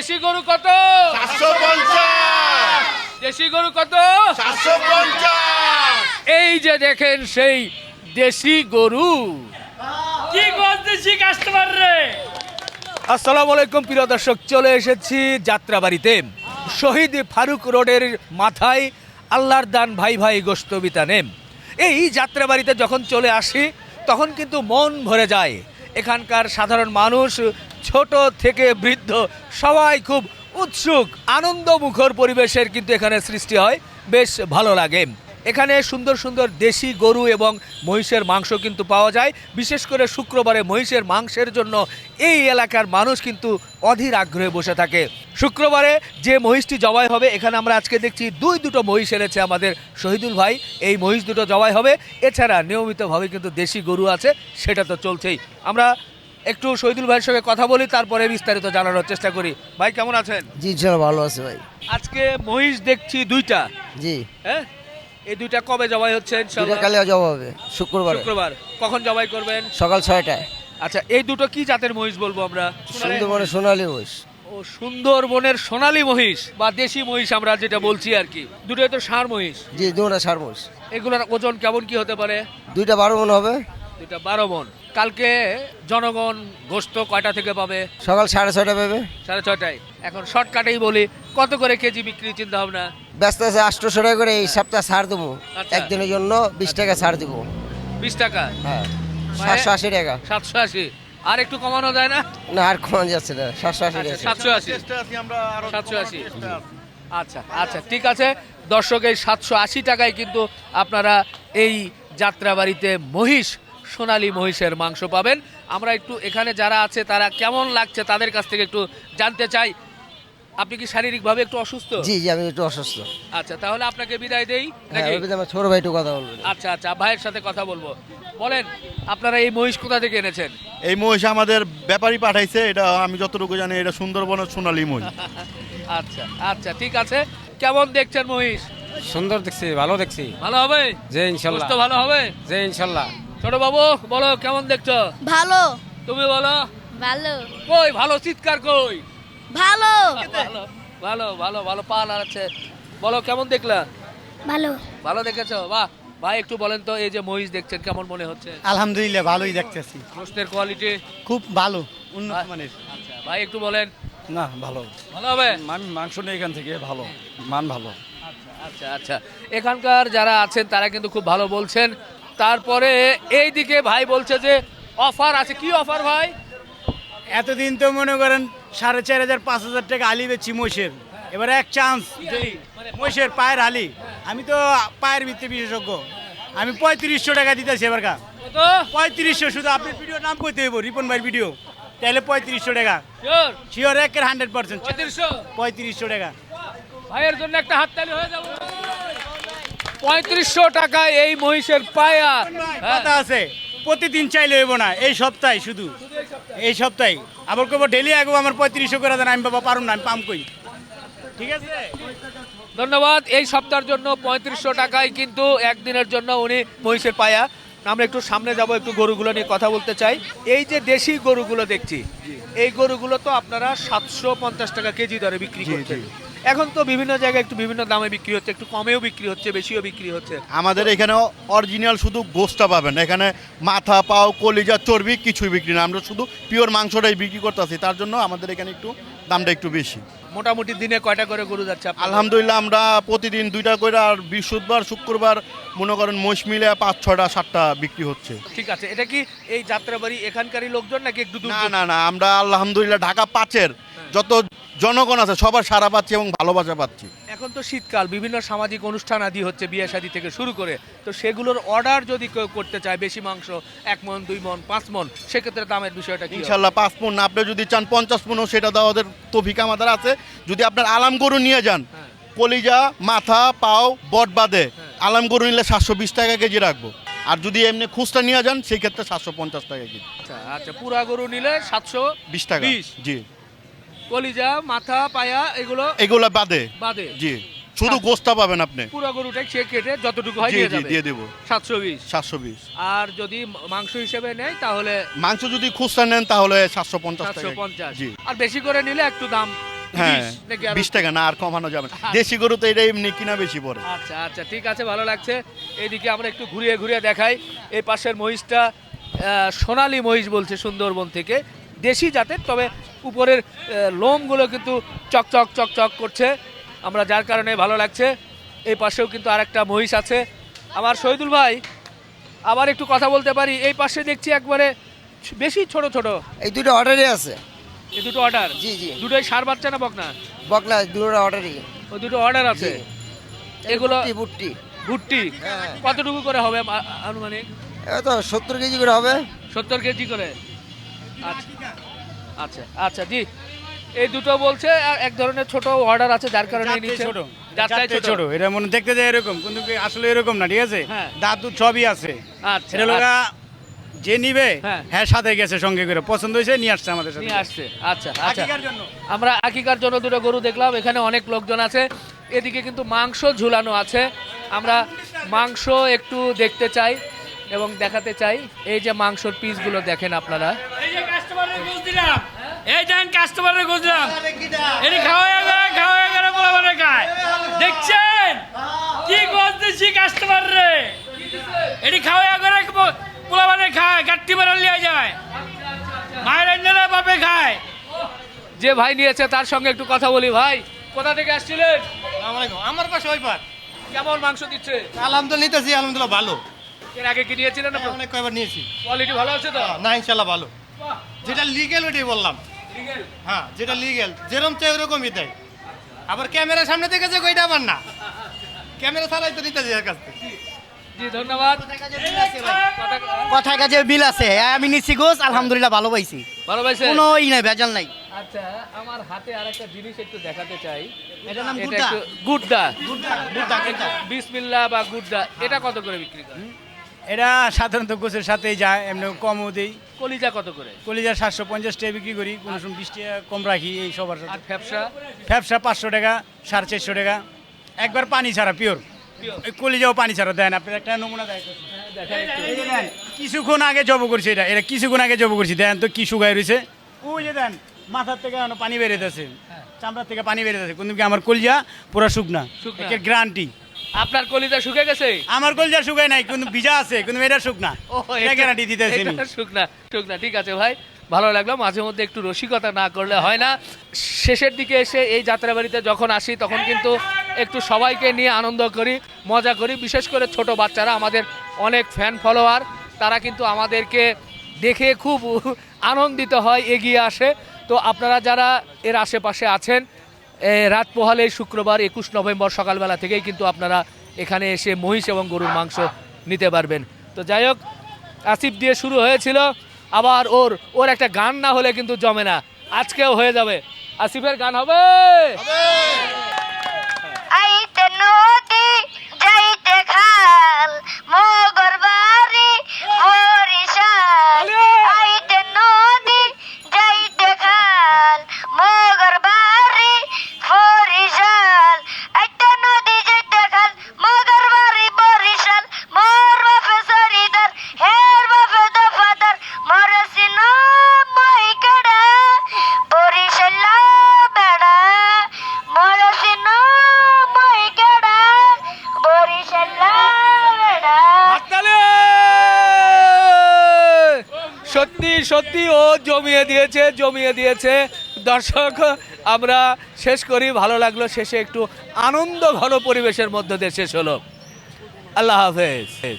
দেশি গরু কত? সাতশো পঞ্চাশ। দেশি গরু কত? সাতশো পঞ্চাশ। এই যে দেখেন সেই দেশি গরু। কি করতেছি কাস্টমার রে? আসসালামু আলাইকুম প্রিয় দর্শক চলে এসেছি যাত্রাবাড়িতে। শহীদ ফারুক রোডের মাথায় আল্লাহর দান ভাই ভাই গোস্ত বিতানে এই যাত্রাবাড়িতে যখন চলে আসি তখন কিন্তু মন ভরে যায়। এখানকার সাধারণ মানুষ ছোট থেকে বৃদ্ধ, সবাই খুব উৎসুক, আনন্দমুখর পরিবেশের কিন্তু এখানে সৃষ্টি হয়। বেশ ভালো লাগে। এখানে সুন্দর সুন্দর দেশি গরু এবং মহিষের মাংস কিন্তু পাওয়া যায়। বিশেষ করে শুক্রবারে মহিষের মাংসের জন্য এই এলাকার মানুষ কিন্তু অধীর আগ্রহে বসে থাকে। শুক্রবারে যে মহিষটি জবাই হবে, এখানে আমরা আজকে দেখছি দুই দুটো মহিষ এনেছে আমাদের শহীদুল ভাই। এই মহিষ দুটো জবাই হবে। এছাড়া নিয়মিতভাবে কিন্তু দেশি গরু আছে, সেটা তো চলছেই। আমরা একটু শহীদুল ভাইয়ের সঙ্গে কথা বলি তারপরে বিস্তারিত জানানোর চেষ্টা করি। ভাই কেমন আছেন? জি ভালো আছে ভাই। আজকে মহিষ দেখছি দুইটা। জি। হ্যাঁ? এই দুইটা কবে জবাই হচ্ছে দুটা ইনশাআল্লাহ কালে জব হবে শুক্রবার। শুক্রবার। কখন জবাই করবেন? সকাল ছয়টায়। আচ্ছা এই দুটো কি জাতের মহিষ বলব আমরা? সুন্দরবনের সোনালি মহিষ। ও সুন্দরবনের সোনালী মহিষ বা দেশি মহিষ আমরা যেটা বলছি আর কি। দুটোই তো ষাঁড় মহিষ। জি দুটা মহিষ। এগুলোর ওজন কেমন কি হতে পারে? দুইটা বারো মন হবে। দুইটা বারো মন। কালকে জনগণ গোস্ত কয়টা থেকে পাবে? সকাল সাড়ে ছয়টা পাবে। সাড়ে ছয়টায়। এখন শর্টকাটেই বলি কত করে কেজি বিক্রি চিন্তা ভাবনা ব্যস্ত আছে আটশোশো টাকা করে এই সপ্তাহ ছাড় দেবো। আচ্ছা। একদিনের জন্য বিশ টাকা ছাড় দেবো। বিশ টাকা? হ্যাঁ মানে- সাতশো আশি টাকা। সাতশো আশি। আর একটু কমানো যায় না? না আর কমা যাচ্ছে না। সাতশো আশি আচ্ছা, টাকা। সাতশো আশি। সাতশো আশি। আচ্ছা আচ্ছা ঠিক আছে। দর্শক এই সাতশো আশি টাকায় কিন্তু আপনারা এই যাত্রাবাড়িতে মহিষ সোনালী মহিষের মাংস পাবেন। আমরা একটু এখানে যারা আছে তারা কেমন লাগছে তাদের কাছ থেকে একটু জানতে চাই। আপনি কি শারীরিকভাবে একটু অসুস্থ? জি জি আমি একটু অসুস্থ। আচ্ছা তাহলে আপনাকে বিদায় দেই। হ্যাঁ নাকি? আমার ছোট ভাই একটু কথা বলবেন আচ্ছা আচ্ছা ভাইয়ের সাথে কথা বলব। বলেন আপনারা এই মহিষ কোথা থেকে এনেছেন? এই মহিষ আমাদের ব্যাপারী পাঠাইছে এটা আমি যতটুকু জানি এটা সুন্দরবনের সোনালী মহিষ। আচ্ছা আচ্ছা ঠিক আছে। কেমন দেখছেন মহিষ? সুন্দর দেখছি ভালো দেখছি। ভালো হবে? যে ইনশাল্লাহ। ভালো হবে? যে ইনশাল্লাহ। ছোট বাবু বলো কেমন দেখছ? ভালো। তুমি বলো? ভালো। কই ভালো চিৎকার কই? ভালো। ভালো ভালো ভালো ভালো পা আছে বলো কেমন দেখলা? ভালো। ভালো দেখেছ? বাহ। ভাই একটু বলেন তো এই যে মহিষ দেখছেন কেমন মনে হচ্ছে? আলহামদুলিল্লাহ ভালোই দেখতেছি। গোস্তের কোয়ালিটি খুব ভালো উন্নত মানের। আচ্ছা ভাই একটু বলেন। না ভালো। ভালো হবে? আমি মাংস নিয়ে এখান থেকে ভালো। মান ভালো। আচ্ছা আচ্ছা। এখানকার যারা আছেন তারা কিন্তু খুব ভালো বলছেন। তারপরে এই দিকে ভাই বলছে যে অফার আছে। কি অফার ভাই? এতদিন তো মনে করেন সাড়ে চার হাজার পাঁচ হাজার টাকা আলি বেচছি মহিষের। এবারে এক চান্স মহিষের পায়ের আলি। আমি তো পায়ের ভিত্তি বিশেষজ্ঞ। আমি পঁয়ত্রিশশো টাকা দিতেছি এবার কা পঁয়ত্রিশশো শুধু আপনার ভিডিও নাম করতে হইব রিপন ভাইয়ের ভিডিও তাহলে পঁয়ত্রিশশো টাকা। শিওর একের হান্ড্রেড পার্সেন্ট পঁয়ত্রিশশো? পঁয়ত্রিশশো টাকা। ভাইয়ের জন্য একটা হাততালি হয়ে যাবে। পঁয়ত্রিশশো টাকায় এই মহিষের পায়া। হ্যাঁ। কথা আছে। প্রতিদিন চাইলে হইব না এই সপ্তাহে শুধু। এই সপ্তাহে। আবার কব ডেলি আগো আমার পঁয়ত্রিশশো করে দেন আমি বাবা পারুম না আমি পাম কই? ঠিক আছে? ধন্যবাদ। এই সপ্তাহের জন্য পঁয়ত্রিশশো টাকায় কিন্তু একদিনের জন্য উনি মহিষের পায়া। আমরা একটু সামনে যাব একটু গরুগুলো নিয়ে কথা বলতে চাই। এই যে দেশি গরুগুলো দেখছি এই গরুগুলো তো আপনারা সাতশো পঞ্চাশ টাকা কেজি দরে বিক্রি করছেন। এখন তো বিভিন্ন জায়গায় একটু বিভিন্ন দামে বিক্রি হচ্ছে একটু কমেও বিক্রি হচ্ছে বেশিও বিক্রি হচ্ছে। আমাদের এখানে অরিজিনাল শুধু গোস্টটা পাবেন। এখানে মাথা পাও কলিজা চর্বি কিছুই বিক্রি না। আমরা শুধু পিওর মাংসটাই বিক্রি করতেছি। তার জন্য আমাদের এখানে একটু দামটা একটু বেশি। মোটামুটি দিনে কয়টা করে গরু যাচ্ছে? আলহামদুলিল্লাহ আমরা প্রতিদিন দুইটা করে আর বৃহস্পতিবার শুক্রবার মনে করেন মহিষ মিলে পাঁচ ছটা সাতটা বিক্রি হচ্ছে। ঠিক আছে এটা কি এই যাত্রাবাড়ি এখানকারই লোকজন নাকি একটু না না না আমরা আলহামদুলিল্লাহ ঢাকা পাঁচের। যত জনগণ আছে সবার সারা পাচ্ছি এবং ভালোবাসা পাচ্ছি। এখন তো শীতকাল বিভিন্ন সামাজিক অনুষ্ঠান আদি হচ্ছে বিয়ে শাদী থেকে শুরু করে। তো সেগুলোর অর্ডার যদি কেউ করতে চায় বেশি মাংস এক মন দুই মন পাঁচ মন সেক্ষেত্রে দামের বিষয়টা কি ইনশাল্লাহ পাঁচ পণ না আপনি যদি চান পঞ্চাশ পণও সেটা দেওয়াদের তফিক আমাদের আছে। যদি আপনার আলাম গরু নিয়ে যান হ্যাঁ। কলিজা মাথা পাও বট বাদে আলাম গরু নিলে সাতশো বিশ টাকা কেজি রাখব। আর যদি এমনি খুচরা নিয়ে যান সেই ক্ষেত্রে সাতশো পঞ্চাশ টাকা কেজি। আচ্ছা আচ্ছা পুরা গরু নিলে সাতশো বিশ টাকা? জি। কলিজা মাথা পায়া এগুলো এগুলো বাদে। বাদে। জি। শুধু গোস্তা পাবেন আপনি। পুরা গরুটাই সে কেটে যতটুকু হয় নিয়ে যাবে। দিয়ে দেবো। সাতশো বিশ। সাতশো বিশ। আর যদি মাংস হিসেবে নেয় তাহলে মাংস যদি খুচরা নেন তাহলে সাতশো পঞ্চাশ সাতশো টাকা পঞ্চাশ। জি। আর বেশি করে নিলে একটু দাম হ্যাঁ নাকি আরো- বিশ টাকা না আর কমানো যাবে না। দেশি গরু তো এটা এমনি কিনা বেশি পড়ে। আচ্ছা আচ্ছা ঠিক আছে ভালো লাগছে। এইদিকে আমরা একটু ঘুরিয়ে ঘুরিয়ে দেখাই। এই পাশের মহিষটা সোনালী মহিষ বলছে সুন্দরবন থেকে। দেশি জাতের তবে উপরের লোমগুলো কিন্তু চকচক চকচক করছে। আমরা যার কারণে ভালো লাগছে এই পাশেও কিন্তু আরেকটা মহিষ আছে। আমার শহীদুল ভাই আবার একটু কথা বলতে পারি। এই পাশে দেখছি একবারে বেশি ছোট ছোট। এই দুটো অর্ডারই আছে। এই দুটো অর্ডার? জি জি। দুটোই সার বাচ্চা না বকনা? বকনা দুটো অর্ডারই। ওই দুটো অর্ডার আছে? এগুলো বুট্টি বুট্টি ভুট্টি? হ্যাঁ। কতটুকু করে হবে আনুমানিক? তো সত্তর কেজি করে হবে। সত্তর কেজি করে? আচ্ছা আচ্ছা আচ্ছা জি। এই দুটো বলছে এক ধরনের ছোট অর্ডার আছে যার কারণে ছোট। যাত্রায় ছোট। ছোট। এটা মনে দেখতে যায় এরকম কিন্তু আসলে এরকম না ঠিক আছে? হ্যাঁ। দাঁত দুধ সবই আছে। আচ্ছা লোকা যে নিবে হ্যাঁ। হ্যাঁ সাথে গেছে সঙ্গে করে। পছন্দ হয়েছে নিয়ে আসছে আমাদের সাথে। নিয়ে আসছে। আচ্ছা আচ্ছা। আমরা আকিকার জন্য দুটো গরু দেখলাম এখানে অনেক লোকজন আছে। এদিকে কিন্তু মাংস ঝুলানো আছে। আমরা মাংস একটু দেখতে চাই এবং দেখাতে চাই। এই যে মাংসর পিসগুলো দেখেন আপনারা। এই কাস্টমারের ঘুষ দিলাম। এটি খাওয়া গেলে খাওয়া গেলে বলে খায়। দেখছেন? কি দিচ্ছি কাস্টমার রে এটি খাওয়া গেলে পোলা মানে খায় গাট্টি বেড়া লিয়ে যায়। মায়ের অন্যরা বাপে খায়। যে ভাই নিয়েছে তার সঙ্গে একটু কথা বলি ভাই। কোথা থেকে আসছিলেন? আমার পাশে ওই পার কেমন মাংস দিচ্ছে? আলহামদুলিল্লাহ নিতেছি আলহামদুলিল্লাহ ভালো। এর আগে কি নিয়েছিলেন আপনার অনেক কয়বার নিয়েছি। কোয়ালিটি ভালো আছে তো? না ইনশাল্লাহ ভালো। যেটা লিগেল ওইটাই বললাম। হ্যাঁ যেটা লিগেল যেরকম চাই ওরকমই দেয়। আবার ক্যামেরার সামনে থেকে যে ওইটা আবার না। ক্যামেরা ছাড়াই তো নিতেছি এর কাছ থেকে। ধন্যবাদ। কথা- কথার কাছে বিল? আছে। হ্যাঁ, আমি নিচ্ছি গোস আলহামদুলিল্লাহ ভালো পাইছি। ভালো পাইছে কোনো ই নাই ভেজাল নাই। আচ্ছা আমার হাতে আরেকটা জিনিস একটু দেখাতে চাই। এটার নাম এটা গুড্ডা। একটু গুড্ডা। গুড্ডা গুড্ডা গুড্ডা। বিসমিল্লাহ বা গুড্ডা। এটা কত করে বিক্রি করে এটা সাধারণত গোছের সাথেই যায় এমনি কমও দিই। কলিজা কত করে? কলিজা সাতশো পঞ্চাশ টাকা বিক্রি করি কোনো সময় বিশ টাকা কম রাখি এই সবার আর সাথে ফ্যাপসা ব্যবসা পাঁচশো টাকা সাড়ে চারশো টাকা। একবার পানি ছাড়া পিওর। কলিজাও পানি ছাড়া দেন আপনার একটা নমুনা দেয় দেখেন একটু। এই যে দেন, কিছুক্ষণ আগে জব করছি এটা। এটা কিছুক্ষণ আগে জব করছি। দেন তো কি শুকায় রয়েছে ওই যে দেন মাথার থেকে পানি বেরোতেছে চামড়ার থেকে পানি বেরোতেছে কিন্তু কি আমার কলিজা পুরো শুকনা? গ্যারান্টি আপনার কলিজা শুকে গেছে? আমার কলজা শুকায় নাই কিন্তু ভিজা আছে কিন্তু এটা শুকনা এটা গ্যারান্টি দিতেছি শুকনা শুকনা ঠিক আছে ভাই। ভালো লাগল মাঝে মধ্যে একটু রসিকতা না করলে হয় না। শেষের দিকে এসে এই যাত্রাবাড়িতে যখন আসি তখন কিন্তু একটু সবাইকে নিয়ে আনন্দ করি মজা করি। বিশেষ করে ছোট বাচ্চারা আমাদের অনেক ফ্যান ফলোয়ার তারা কিন্তু আমাদেরকে দেখে খুব আনন্দিত হয় এগিয়ে আসে। তো আপনারা যারা এর আশেপাশে আছেন রাত পোহালে শুক্রবার একুশ নভেম্বর সকালবেলা থেকেই কিন্তু আপনারা এখানে এসে মহিষ এবং গরুর মাংস নিতে পারবেন। তো যাই হোক, আসিফ দিয়ে শুরু হয়েছিল। আবার ওর ওর একটা গান না হলে কিন্তু জমে না। আজকেও হয়ে যাবে। আসিফের গান হবে! সত্যি সত্যি ও জমিয়ে দিয়েছে জমিয়ে দিয়েছে দর্শক আমরা শেষ করি। ভালো লাগল শেষে একটু আনন্দ ঘন পরিবেশের মধ্য দিয়ে শেষ হলো। আল্লাহ হাফেজ।